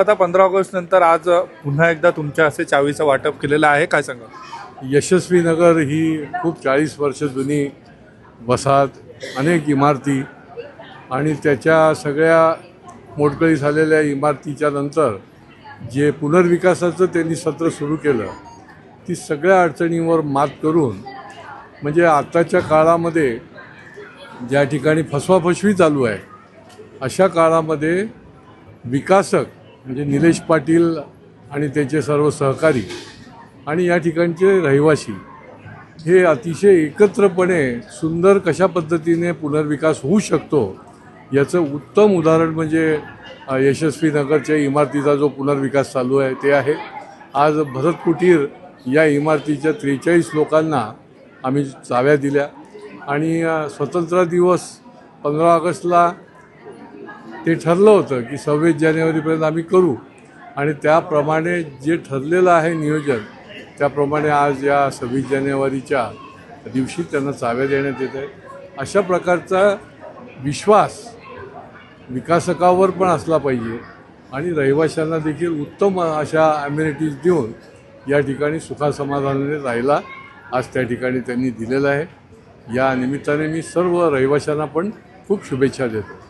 आता पंधरा ऑगस्ट नंतर आज पुन्हा एकदा तुमच्या असे चावीचं वाटप केलेलं आहे. काय सांगा यशस्वी नगर ही खूप चाळीस वर्ष जुनी वसाहत अनेक इमारती आणि त्याच्या सगळ्या मोडकळी झालेल्या इमारतीच्या नंतर जे पुनर्विकासाचं त्यांनी सत्र सुरू केलं ती सगळ्या अडचणींवर मात करून म्हणजे आत्ताच्या काळामध्ये ज्या ठिकाणी फसवाफसवी चालू आहे अशा काळामध्ये विकासक म्हणजे निलेश पाटील आणि त्याचे सर्व सहकारी आणि या ठिकाणचे रहिवासी हे अतिशय एकत्रपणे सुंदर कशा पद्धतीने पुनर्विकास होऊ शकतो याचं उत्तम उदाहरण म्हणजे यशस्वी नगरच्या इमारतीचा जो पुनर्विकास चालू आहे ते आहे. आज भरत कुटीर या इमारतीच्या त्रेचाळीस लोकांना आम्ही चाव्या दिल्या. आणि स्वतंत्र दिवस पंधरा ऑगस्टला ते ठरलं होतं की सव्वीस जानेवारीपर्यंत आम्ही करू. आणि त्याप्रमाणे जे ठरलेलं आहे नियोजन त्याप्रमाणे आज या सव्वीस जानेवारीच्या दिवशी त्यांना चाव्या देण्यात येत आहे अशा प्रकारचा विश्वास विकासकावर पण असला पाहिजे आणि रहिवाशांना देखील उत्तम अशा ॲम्युनिटीज देऊन या ठिकाणी सुखासमाधानाने राहायला आज त्या ठिकाणी त्यांनी दिलेलं आहे. या निमित्ताने मी सर्व रहिवाशांना पण खूप शुभेच्छा देतो.